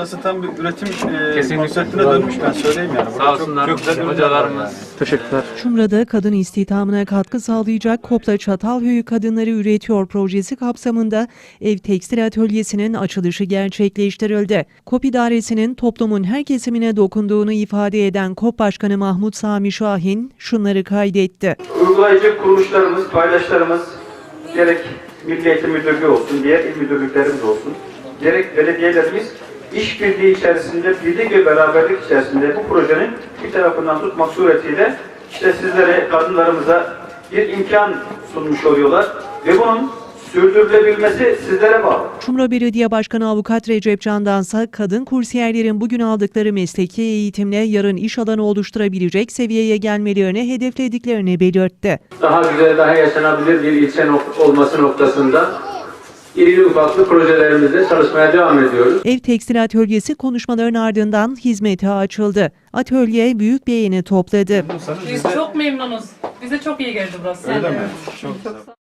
Burası tam bir üretim e, konseptine dönmüş ben söyleyeyim yani. Burada Sağ çok- olsunlar çok var hocalarımız. yani. Teşekkürler. Çumra'da kadın istihdamına katkı sağlayacak Kopla Çatalhöyük Kadınları Üretiyor projesi kapsamında ev tekstil atölyesinin açılışı gerçekleştirildi. KOP idaresinin toplumun her kesimine dokunduğunu ifade eden KOP Başkanı Mahmut Sami Şahin şunları kaydetti. Uygulayıcı kuruluşlarımız, paydaşlarımız gerek Milli Eğitim Müdürlüğü olsun, diğer il müdürlüklerimiz olsun, gerek belediyelerimiz işbirliği içerisinde, birlik ve beraberlik içerisinde bu projenin bir tarafından tutmak suretiyle işte sizlere, kadınlarımıza bir imkan sunmuş oluyorlar ve bunun sürdürülebilmesi sizlere bağlı. Çumra Belediye Başkanı Avukat Recep Candansa kadın kursiyerlerin bugün aldıkları mesleki eğitimle yarın iş alanı oluşturabilecek seviyeye gelmelerini hedeflediklerini belirtti. daha güzel, daha yaşanabilir bir ilçe nok- olması noktasında irili ufaklı projelerimizle çalışmaya devam ediyoruz. Ev Tekstil Atölyesi konuşmaların ardından hizmete açıldı. Atölye büyük beğeni topladı. Biz çok memnunuz. Bize çok iyi geldi burası. Öyle mi? Çok güzel.